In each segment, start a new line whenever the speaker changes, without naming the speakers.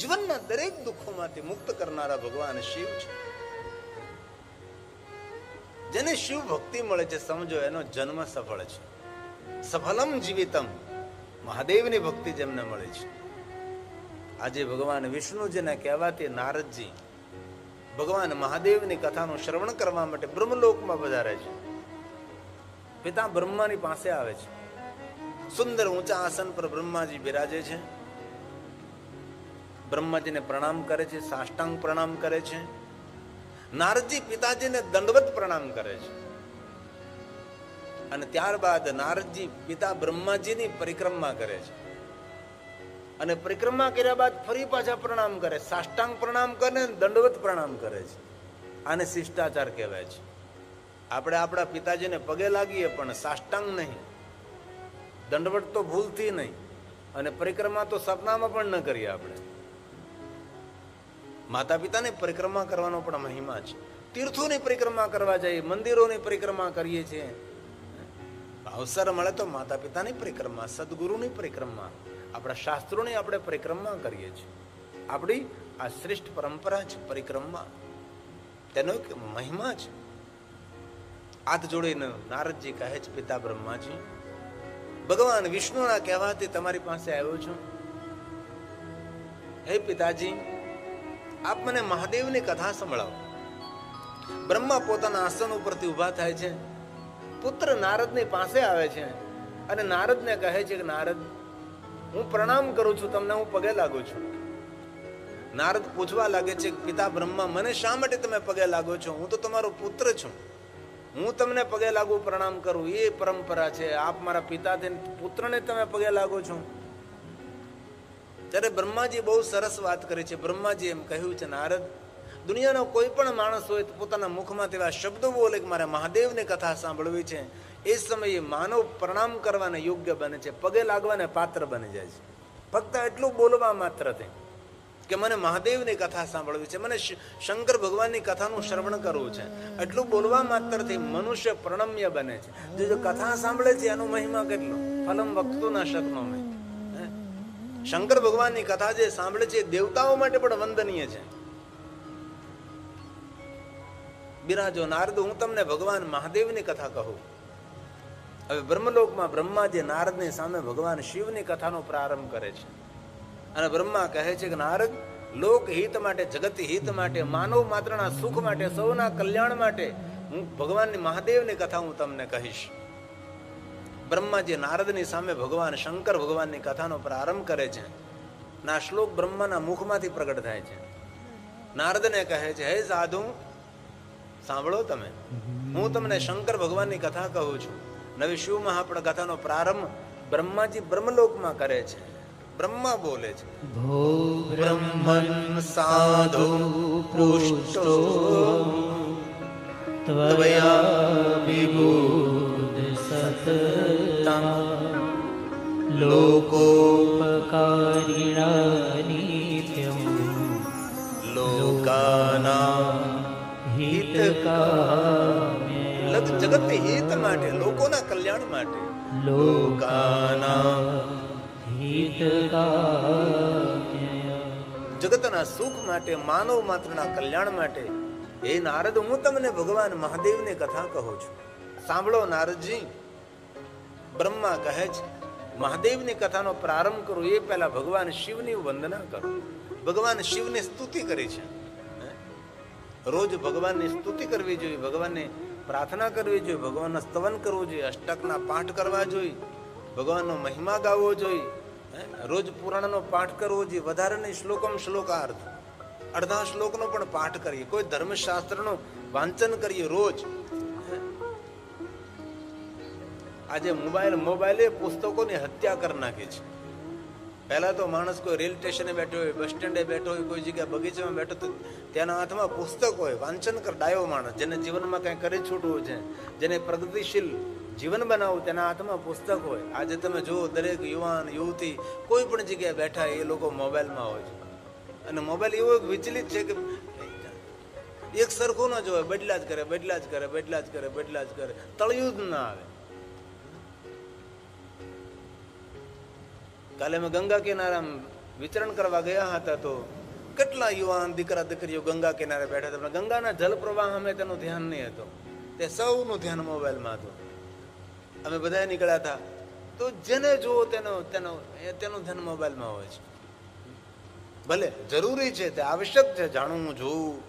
જીવનના દરેક દુઃખોમાંથી મુક્ત કરનારા ભગવાન શિવ છે. જેને શિવ ભક્તિ મળે છે, સમજો, એનો જન્મ સફળ છે. સફલમ જીવિતમ. મહાદેવની ભક્તિ જેમને મળે છે. આજે ભગવાન વિષ્ણુજીને કહેવાથી નારદજી, ભગવાન મહાદેવની કથાનું શ્રવણ કરવા માટે બ્રહ્મલોકમાં પધારે છે. પિતા બ્રહ્માની પાસે આવે છે. સુંદર ઊંચા આસન પર બ્રહ્માજી બિરાજે છે. બ્રહ્માજીને પ્રણામ કરે છે, સાષ્ટાંગ પ્રણામ કરે છે. નારદજી પિતાજીને દંડવત પ્રણામ કરે છે. અને ત્યારબાદ નારદજી પિતા બ્રહ્માજીની પરિક્રમા કરે છે. અને પરિક્રમા કર્યા બાદ ફરી પાછા પ્રણામ કરે, સાષ્ટાંગ પ્રણામ કરે ને દંડવત પ્રણામ કરે છે. આને શિષ્ટાચાર કહેવાય છે. આપણે આપણા પિતાજીને પગે લાગીએ પણ સાષ્ટાંગ નહીં. દંડવત તો ભૂલથી નહીં. અને પરિક્રમા તો સપનામાં પણ ન કરીએ આપણે. માતા પિતાને પરિક્રમા કરવાનો પણ મહિમા છે. તીર્થોની પરિક્રમા કરવા જઈએ મંદિરોની પરિક્રમા કરીએ છીએ. અવસર મળે તો માતા પિતાની પરિક્રમા, સદગુરુની પરિક્રમા, આપણા શાસ્ત્રોની આપણે પરિક્રમા કરીએ છીએ. આપણી આ શ્રેષ્ઠ પરંપરા છે પરિક્રમા. તેનો એક મહિમા છે. હાથ જોડીને નારદજી કહે છે, પિતા બ્રહ્માજી, ભગવાન વિષ્ણુના કહેવાથી તમારી પાસે આવ્યો છું. હે પિતાજી આપ મને મહાદેવની કથા સંભળાવો. બ્રહ્મા પોતાના આસન ઉપરથી ઊભા થાય છે. પુત્ર નારદની પાસે આવે છે અને નારદને કહે છે કે, નારદ, હું પ્રણામ કરું છું, તમને હું પગે લાગુ છું. નારદ પૂછવા લાગે છે પિતા બ્રહ્મા, મને શા માટે તમે પગે લાગો છો? હું તો તમારો પુત્ર છું. હું તમને પગે લાગુ પ્રણામ કરું. એ પરંપરા છે. આપ મારા પિતા પુત્રને તમે પગે લાગો છો. ત્યારે બ્રહ્માજી બહુ સરસ વાત કરી છે. બ્રહ્માજી એમ કહ્યું છે, નારદ, દુનિયાનો કોઈ પણ માણસ હોય તો પોતાના મુખમાં તેવા શબ્દો બોલે કે મારે મહાદેવની કથા સાંભળવી છે. એ સમયે માનવ પ્રણામ કરવાને યોગ્ય બને છે, પગે લાગવાને પાત્ર બની જાય છે. ફક્ત એટલું બોલવા માત્રથી કે મને મહાદેવની કથા સાંભળવી છે, મને શંકર ભગવાનની કથાનું શ્રવણ કરવું છે. એટલું બોલવા માત્રથી મનુષ્ય પ્રણમ્ય બને છે. જો જો કથા સાંભળે છે, એનો મહિમા કેટલો? ફલમ વખતો ના શકનો મેં? શંકર ભગવાનની કથા જે સાંભળે છે દેવતાઓ માટે પણ વંદનીય છે. બિરાજો નારદ, હું તમને ભગવાન મહાદેવની કથા કહું. હવે બ્રહ્મલોકમાં બ્રહ્મા જે નારદની સામે ભગવાન શિવની કથાનો પ્રારંભ કરે છે. અને બ્રહ્મા કહે છે કે, નારદ, લોક હિત માટે, જગત હિત માટે, માનવ માત્રના સુખ માટે, સૌના કલ્યાણ માટે હું ભગવાનની મહાદેવની કથા હું તમને કહીશ. બ્રહ્માજી નારદની સામે ભગવાન, શંકર ભગવાનની કથાનો પ્રારંભ કરે છે, ના શ્લોક બ્રહ્માના મુખમાંથી પ્રગટ થાય છે. નારદને કહે છે, હે સાધુ, સાંભળો તમે. હું તમને શંકર ભગવાનની કથા કહું છું. નવી શિવ મહાપણ કથાનો પ્રારંભ બ્રહ્માજી બ્રહ્મલોકમાં કરે છે. બ્રહ્મા બોલે છે. બ્રહ્મન સાધુ પૃષ્ટો
ત્વયા વિભૂત સતતા લોકોપકારિણા
લોકાના
હિતકામ્ય
જગત હિત માટે લોકોના કલ્યાણ માટે
લોકાના હિતકામ્ય
જગતના સુખ માટે માનવ માત્રના કલ્યાણ માટે એ નારદ હું તમને ભગવાન મહાદેવની કથા કહું છું. સાંભળો નારદજી બ્રહ્મા કહે છે મહાદેવની કથાનો પ્રારંભ કરો, એ પહેલા ભગવાન શિવની વંદના કરો ભગવાન શિવની સ્તુતિ કરી છે? રોજ ભગવાનની સ્તુતિ કરવી જોઈએ, ભગવાનને પ્રાર્થના કરવી જોઈએ, ભગવાનના સ્તવન કરવું જોઈએ, અષ્ટકના પાઠ કરવા જોઈએ, ભગવાનનો મહિમા ગાવો જોઈએ? રોજ પુરાણનો પાઠ કરવો જોઈએ, વધારે નહીં, શ્લોકમ શ્લોકાર્થ અડધા શ્લોકનો પણ પાઠ કરીએ કોઈ ધર્મશાસ્ત્રનું વાંચન કરીએ રોજ? આજે મોબાઈલ, મોબાઈલે પુસ્તકોની હત્યા કરી નાખી છે. પહેલાં તો માણસ કોઈ રેલ સ્ટેશને બેઠો હોય, બસ સ્ટેન્ડે બેઠો હોય, કોઈ જગ્યાએ બગીચામાં બેઠો તો તેના હાથમાં પુસ્તક હોય, વાંચન કર, ડાયો માણસ, જેને જીવનમાં કંઈ કરી છૂટવું છે, જેને પ્રગતિશીલ જીવન બનાવવું, તેના હાથમાં પુસ્તક હોય. આજે તમે જુઓ, દરેક યુવાન, યુવતી, કોઈ પણ જગ્યાએ બેઠા એ લોકો મોબાઈલમાં હોય છે. અને મોબાઈલ એવો એક વિચલિત છે કે એક સરખું ન જોવે બદલા જ કરે, બદલા જ કરે, બદલા જ કરે, બદલા જ કરે, તળિયું જ ના આવે. કાલે અમે ગંગા કિનારા વિચરણ કરવા ગયા હતા તો કેટલા યુવાન દીકરા દીકરીઓ ગંગા કિનારે બેઠા હતા. ગંગાના જલ પ્રવાહ અમે તેનું ધ્યાન નહીં હતું. તે સૌનું ધ્યાન મોબાઈલમાં હતું. અમે બધા નીકળ્યા હતા. તો જેને જુઓ તેનો તેનો તેનું ધ્યાન મોબાઈલમાં હોય છે. ભલે જરૂરી છે તે આવશ્યક છે જાણવું જોવું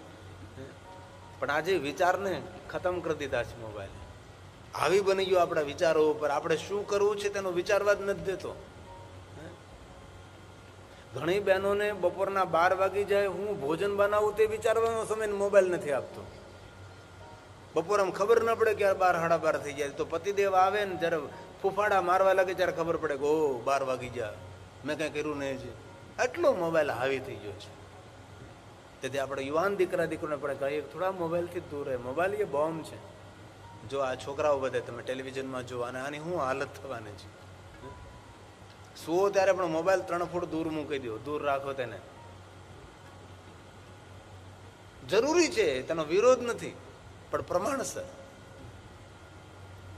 પણ આજે વિચારને ખતમ કરી દીધા છે મોબાઈલ. આવી બની ગયો આપણા વિચારો ઉપર. આપણે શું કરવું છે તેનો વિચારવા જ નથી દેતો. ઘણી બહેનોને બપોરના બાર વાગી જાય, હું ભોજન બનાવું તે વિચારવાનો સમય મોબાઈલ નથી આપતો. બપોર આમ ખબર ન પડે કે બાર, સાડા બાર થઈ જાય. તો પતિદેવ આવે ને જ્યારે ફૂફાડા મારવા લાગે ત્યારે ખબર પડે કે ઓ બાર વાગી જા મેં કાંઈ કર્યું નહીં છે. એટલો મોબાઈલ હાવી થઈ ગયો છે. તેથી આપણે યુવાન દીકરા દીકરાને પણ કહીએ થોડા મોબાઈલથી દૂર રહે. મોબાઈલ એ બોમ્બ છે. જો આ છોકરાઓ બધે તમે ટેલિવિઝનમાં જુઓ અને આની શું હાલત થવાની છે. સુવો ત્યારે પણ મોબાઈલ ત્રણ ફૂટ દૂર મૂકી દો દૂર રાખો તેને. જરૂરી છે, તેનો વિરોધ નથી, પણ પ્રમાણસર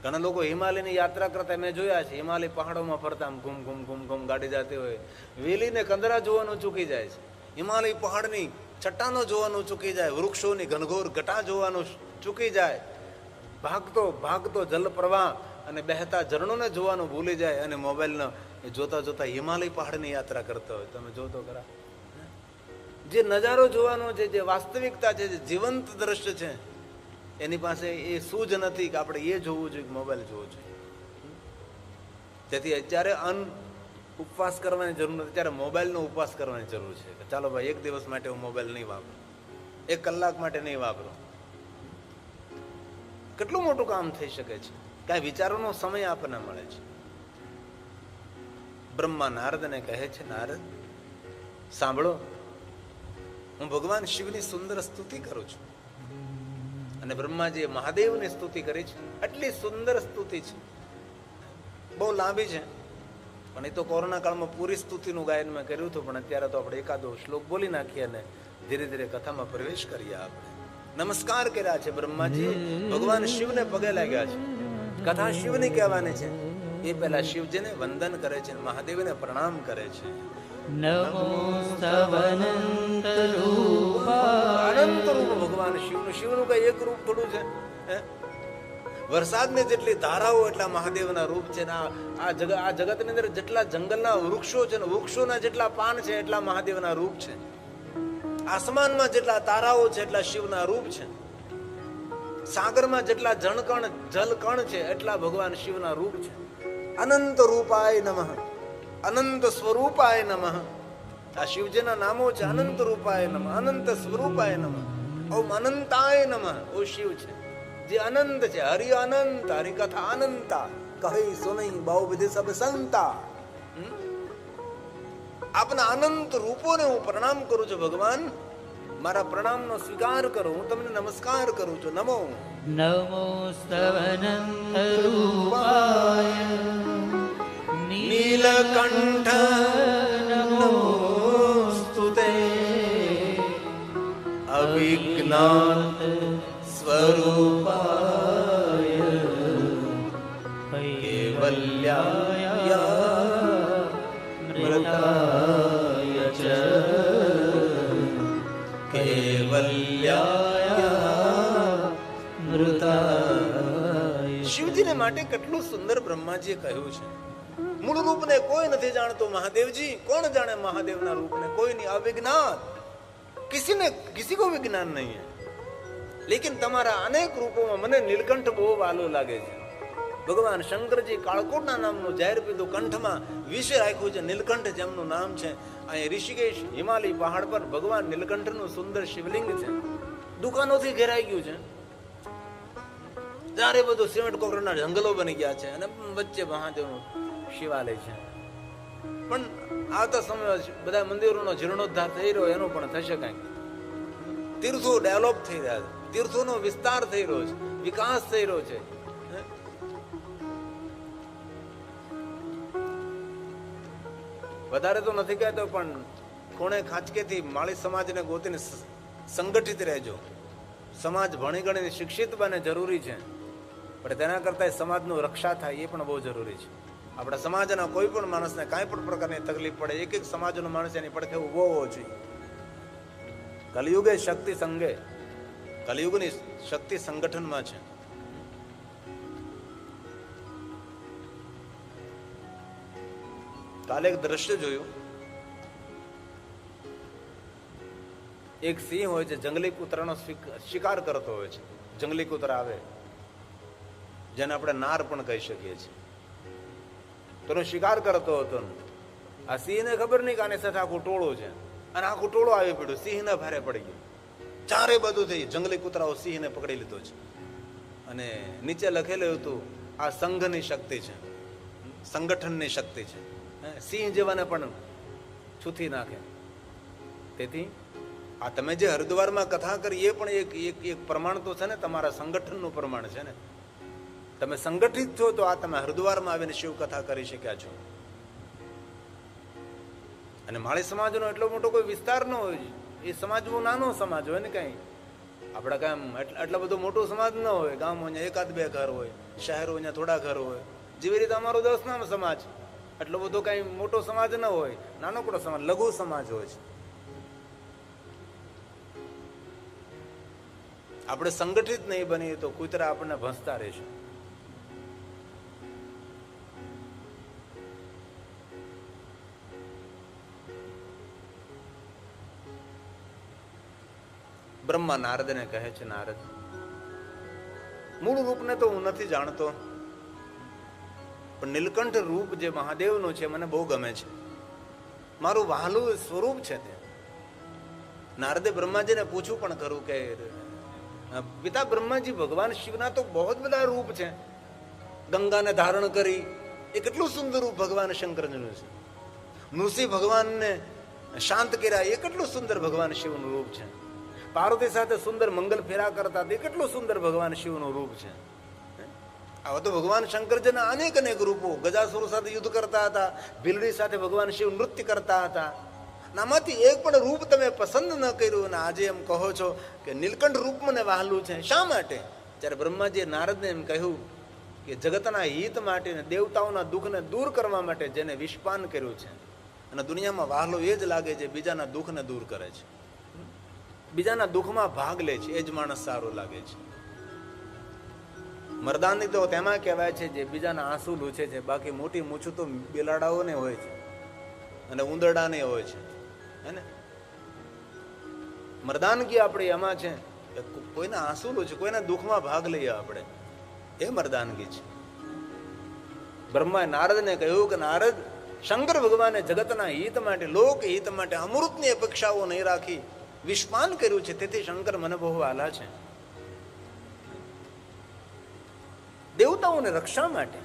ઘણા લોકો હિમાલયની યાત્રા કરતા મેં જોયા છે, હિમાલય પહાડોમાં ફરતા, આમ ઘૂમ ઘૂમ ઘૂમ ઘૂમ ગાડી જતી હોય. વેલીને કંદરા જોવાનું ચૂકી જાય છે. હિમાલય પહાડની ચટ્ટાનો જોવાનું ચૂકી જાય, વૃક્ષોની ઘનઘોર ઘટા જોવાનું ચૂકી જાય. ભાગતો ભાગતો જલપ્રવાહ અને બહેતા ઝરણોને જોવાનું ભૂલી જાય અને મોબાઈલનો એ જોતા જોતા હિમાલય પહાડની યાત્રા કરતા હોય, તમે જોતો ખરા. જે નજારો જોવાનો છે, જે વાસ્તવિકતા છે, જે જીવંત દ્રશ્ય છે, એની પાસે એ સૂઝ નથી કે આપણે એ જોવું જોઈએ મોબાઈલ જોવો જોઈએ. તેથી અત્યારે અન્ન ઉપવાસ કરવાની જરૂર નથી ત્યારે મોબાઈલનો ઉપવાસ કરવાની જરૂર છે. કે ચાલો ભાઈ, એક દિવસ માટે હું મોબાઈલ નહીં વાપરું. એક કલાક માટે નહીં વાપરું. કેટલું મોટું કામ થઈ શકે છે? કાંઈ વિચારોનો સમય આપણને મળે છે. બ્રહ્મા નારદને કહે છે, નારદ, સાંભળો, હું ભગવાન શિવની સુંદર સ્તુતિ કરું છું. અને બ્રહ્માજીએ મહાદેવની સ્તુતિ કરી છે. આટલી સુંદર સ્તુતિ છે. બહુ લાંબી છે. પણ એ તો કોરોના કાળમાં પૂરી સ્તુતિનું ગાયન મેં કર્યું હતું, પણ અત્યારે તો આપણે એકાદો શ્લોક બોલી નાખીએ અને ધીરે ધીરે કથામાં પ્રવેશ કરીએ આપણે. નમસ્કાર કર્યા છે બ્રહ્માજી. ભગવાન શિવને પગે લાગ્યા છે. કથા શિવની કહેવાની છે. એ પહેલા શિવજીને વંદન કરે છે મહાદેવને પ્રણામ કરે છે.
નમો સવનંત રૂપ.
અનંત રૂપ ભગવાન શિવનું. શિવનું કઈ એક રૂપ થોડું છે? વરસાદની જેટલી ધારાઓ એટલા મહાદેવના રૂપ છે ને આ જગત આ જગતની અંદર જેટલા જંગલના વૃક્ષો છે ને વૃક્ષોના જેટલા પાન છે એટલા મહાદેવના રૂપ છે. આસમાનમાં જેટલા તારાઓ છે એટલા શિવના રૂપ છે. સાગરમાં જેટલા જળકણ જલકણ છે એટલા ભગવાન શિવના રૂપ છે. અનંત રૂપાય નમઃ. અનંત સ્વરૂપાય નમઃ. આ શિવજીના નામો છે અનંત રૂપાય નમઃ અનંત સ્વરૂપાય નમઃ. ઓમ અનંતાય નમઃ. ઓ શિવ છે. જે અનંત છે, હરિ અનંત, હરિકથા અનંતા. કહી સુનઈ બહુ વિધિ સબ સંતા. આપના અનંત રૂપોને હું પ્રણામ કરું છું, ભગવાન. મારા પ્રણામનો સ્વીકાર કરો, હું તમને નમસ્કાર કરું છું. નમો.
નમો સ્તવનંત રૂપાય.
નીલકંઠ નમોસ્તુતે અવિજ્ઞાત સ્વરૂપાય કેવલ્યાય
મૃતાય ચ
કેવલ્યાય
મૃતાય
શિવજીને માટે કેટલું સુંદર બ્રહ્માજીએ કહ્યું છે? મૂળ રૂપને કોઈ નથી જાણતો મહાદેવજી. કોણ જાણે મહાદેવના રૂપને? કોઈની અવિજ્ઞાન. કિસીને કિસી કો વિજ્ઞાન નહીં હે. લેકિન તમારા અનેક રૂપોમાં મને નીલકંઠ બહુ વાલો લાગે છે. ભગવાન શંકરજી કાળકોટના નામનું જાહેર પીધું કંઠમાં વિશે રાખ્યું છે. નીલકંઠ જેમનું નામ છે. અહીં ઋષિકેશ હિમાલય પહાડ પર ભગવાન નીલકંઠનું સુંદર શિવલિંગ છે. દુકાનોથી ઘેરાઈ ગયું છે. ત્યારે બધું સિમેન્ટ કોકરના જંગલો બની ગયા છે અને વચ્ચે મહાદેવનું શિવાલય છે. પણ આવતા સમય બધા મંદિરોનો જીર્ણોદ્ધાર થઈ રહ્યો, એનો પણ થશે કાંઈક તીર્થો ડેવલપ થઈ રહ્યા છે. તીર્થોનો વિસ્તાર થઈ રહ્યો છે. વિકાસ થઈ રહ્યો છે. વધારે તો નથી કહેતો, પણ કોણે ખાંચકેથી માળી સમાજને ગોતીને સંગઠિત રહેજો. સમાજ ભણી ગણીને શિક્ષિત બને જરૂરી છે. પણ તેના કરતાં સમાજનું રક્ષા થાય એ પણ બહુ જરૂરી છે. આપણા સમાજના કોઈ પણ માણસને કાંઈ પણ પ્રકારની તકલીફ પડે એક એક સમાજનો માણસ એની પડખે ઊભો હોવો જોઈએ. કલયુગે શક્તિ સંગે, કલયુગની શક્તિ સંગઠનમાં છે. કાલે એક દ્રશ્ય જોયું. એક સિંહ હોય છે, જંગલી કૂતરાનો શિકાર કરતો હોય છે. જંગલી કૂતરા આવે, જેને આપણે નાર પણ કહી શકીએ છીએ. તો શિકાર કરતો હતો આ સિંહને ખબર નહીં કે આની સાથે આખું ટોળો છે. અને આખું ટોળો આવી પડ્યો. સિંહને ભારે પડી ગયો. ચારે બધું થઈ જંગલી કૂતરાઓ સિંહને પકડી લીધો છે. અને નીચે લખેલું હતું, આ સંઘની શક્તિ છે. સંગઠનની શક્તિ છે. સિંહ જેવાને પણ છૂથી નાખે. તેથી, આ તમે જે હરિદ્વારમાં કથા કરી, એ પણ એક એક એક પ્રમાણ તો છે ને, તમારા સંગઠનનું પ્રમાણ છે ને. તમે સંગઠિત છો તો આ તમે હરિદ્વારમાં આવીને શિવકથા કરી શક્યા છો. અને માળી સમાજનો એટલો મોટો કોઈ વિસ્તાર ન હોય, એ સમાજ બહુ નાનો સમાજ હોય ને કઈ. આપણે કાંઈ એટલો બધો મોટો સમાજ ન હોય, ગામ અહીંયા એકાદ બે ઘર હોય, શહેરો અહીંયા થોડા ઘર હોય. જેવી રીતે અમારો દસ સમાજ એટલો બધો કાંઈ મોટો સમાજ ન હોય, નાનકડો સમાજ, લઘુ સમાજ હોય છે. આપણે સંગઠિત નહીં બનીએ તો કૂતરા આપણને ભસતા રહેશે. બ્રહ્મા નારદને કહે છે, નારદ, મૂળ રૂપને તો હું નથી જાણતો, પણ નીલકંઠ રૂપ જે મહાદેવનું છે મને બહુ ગમે છે. મારું વહાલું સ્વરૂપ છે તે. નારદે બ્રહ્માજીને પૂછવું પણ કરું કે પિતા બ્રહ્માજી, ભગવાન શિવના તો બહુ જ બધા રૂપ છે. ગંગાને ધારણ કરી એ કેટલું સુંદર રૂપ ભગવાન શંકરજીનું છે. નૃસિંહ ભગવાનને શાંત કર્યા એ કેટલું સુંદર ભગવાન શિવનું રૂપ છે. પાર્વતી સાથે સુંદર મંગલ ફેરા કરતા તે કેટલું સુંદર ભગવાન શિવનું રૂપ છે. આવા તો ભગવાન શંકરજીના અનેક અનેક રૂપો ગજાસુર સાથે યુદ્ધ કરતા હતા, ભીલડી સાથે ભગવાન શિવ નૃત્ય કરતા હતા. આમાંથી એક પણ રૂપ તમે પસંદ ન કર્યું અને આજે એમ કહો છો કે નીલકંઠ રૂપ મને વહાલું છે. શા માટે? જ્યારે બ્રહ્માજીએ નારદને એમ કહ્યું કે જગતના હિત માટે ને દેવતાઓના દુઃખને દૂર કરવા માટે જેને વિષપાન કર્યું છે. અને દુનિયામાં વહાલો એ જ લાગે છે, બીજાના દુઃખને દૂર કરે છે. બીજાના દુઃખમાં ભાગ લે છે, એ જ માણસ સારો લાગે છે. મરદાની તો તેમાં કહેવાય છે જે બીજાના આંસુ લૂછે છે, બાકી મોટી મૂછું તો બિલાડાઓને હોય છે અને ઉંદરડાને હોય છે, હે ને? મરદાનગી આપણી એમાં છે કોઈના આંસુ લૂછે, કોઈના દુઃખમાં ભાગ લઈએ આપણે, એ મરદાનગી છે. બ્રહ્માએ નારદને કહ્યું કે નારદ, શંકર ભગવાને જગતના હિત માટે લોક હિત માટે અમૃતની અપેક્ષાઓ નહીં રાખી. વિષપાન કર્યું છે, તેથી શંકર મને બહુ આલા છે. દેવતાઓને રક્ષા માટે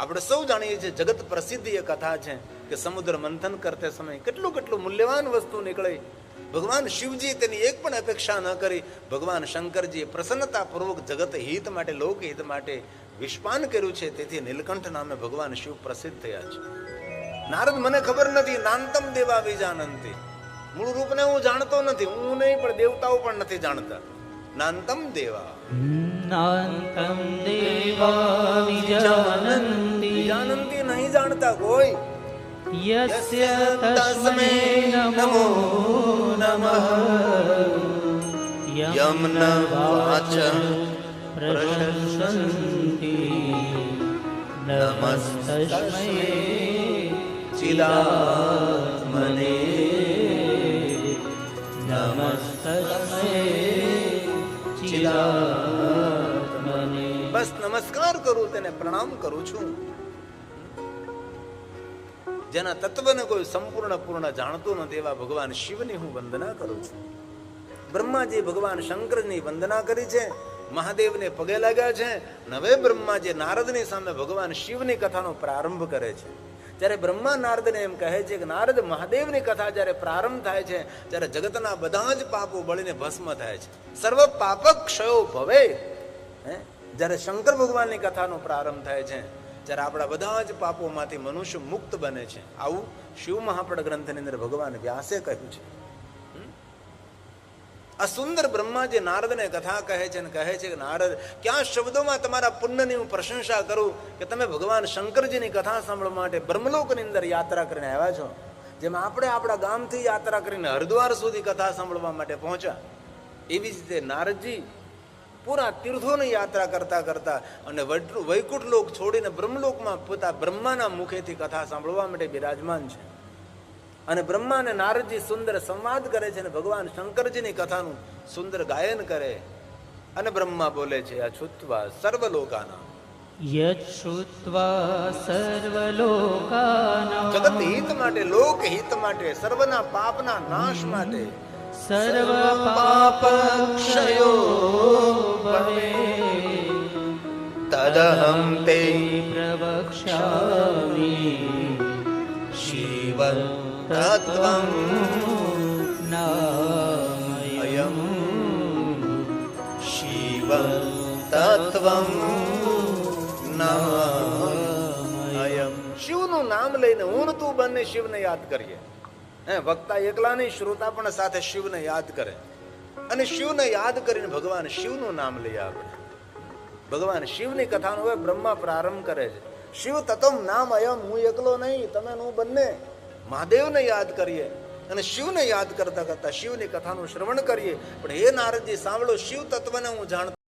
આપણે સૌ જાણીએ છીએ, જગત પ્રસિદ્ધ એ કથા છે કે સમુદ્ર મંથન કરતે સમય કેટલું કેટલું મૂલ્યવાન વસ્તુ નીકળે. ભગવાન શિવજી તેની એક પણ અપેક્ષા ન કરી. ભગવાન શંકરજીએ પ્રસન્નતાપૂર્વક જગત હિત માટે, લોક હિત માટે વિશ્વાન કર્યું છે, તેથી નીલકંઠ નામે ભગવાન શિવ પ્રસિદ્ધ થયા છે. નારદ, મને ખબર નથી નાંતમ દેવા વિજાનંતી मूल रूप ने हूँ जाणतो नथी हूँ नहीं पर देवताओं पण नथी जाणता नंतम
देवा। हम्म, नंतम
देवा विजानन्ति जानन्ति नहीं जाणता कोई।
यस्य तस्मै नमो नमः। यम न प्रशंसन्ति। नमस्तस्मै चिदात्मने
બસ નમસ્કાર કરું તેને પ્રણામ કરું છું. જેના તત્વને કોઈ સંપૂર્ણ પૂર્ણ જાણતું નથી એવા ભગવાન શિવની હું વંદના કરું છું. બ્રહ્માજી ભગવાન શંકરની વંદના કરી છે, મહાદેવને પગે લાગ્યા છે નવે બ્રહ્માજી નારદની સામે ભગવાન શિવની કથાનો પ્રારંભ કરે છે. ત્યારે બ્રહ્મા નારદને એમ કહે છે કે નારદ મહાદેવની કથા જ્યારે પ્રારંભ થાય છે, ત્યારે જગતના બધા જ પાપો બળીને ભસ્મ થાય છે. સર્વ પાપક ક્ષયો ભવે. હે? જ્યારે શંકર ભગવાનની કથાનો પ્રારંભ થાય છે જ્યારે આપણા બધા જ પાપોમાંથી મનુષ્ય મુક્ત બને છે. આવું શિવ મહાપડ ગ્રંથની અંદર ભગવાન વ્યાસે કહ્યું છે? આ સુંદર બ્રહ્માજી નારદને કથા કહે છે અને કહે છે કે, નારદ, ક્યાં શબ્દોમાં તમારા પુણ્યની હું પ્રશંસા કરું કે તમે ભગવાન શંકરજીની કથા સાંભળવા માટે બ્રહ્મલોકની અંદર યાત્રા કરીને આવ્યા છો? જેમાં આપણે આપણા ગામથી યાત્રા કરીને હરિદ્વાર સુધી કથા સાંભળવા માટે પહોંચ્યા. એવી જ રીતે નારદજી પૂરા તીર્થોની યાત્રા કરતા કરતા અને વૈકુ- વૈકુંઠ લોક છોડીને બ્રહ્મલોકમાં પોતા બ્રહ્માના મુખેથી કથા સાંભળવા માટે બિરાજમાન છે. અને બ્રહ્મા અને નારદજી સુંદર સંવાદ કરે છે અને ભગવાન શંકરજીની કથાનું સુંદર ગાયન કરે. અને બ્રહ્મા બોલે છે અછુત્વા સર્વલોકાના. જગત હિત માટે લોક હિત માટે સર્વના પાપના નાશ માટે.
સર્વ પાપક્ષયો ભવે.
તદહમ તે
પ્રવક્ષ્યામિ.
શિવ તત્વં
નામયમ
શિવ તત્વં નામયમ શિવનું નામ લઈને હું ને તું બંને શિવને યાદ કરીએ. હે, વક્તા એકલા નહીં શ્રોતા પણ સાથે શિવને યાદ કરે. અને શિવને યાદ કરીને ભગવાન શિવનું નામ લઈ આપણે ભગવાન શિવની કથાનો હવે બ્રહ્મા પ્રારંભ કરે છે. શિવ તત્વ નામ અયમ, હું એકલો નહીં, તમે હું બંને. મહાદેવને યાદ કરીએ અને શિવને યાદ કરતા કરતા શિવની કથાનું શ્રવણ કરીએ. પણ હે નારદજી, સાંભળો શિવ તત્વને હું જાણતો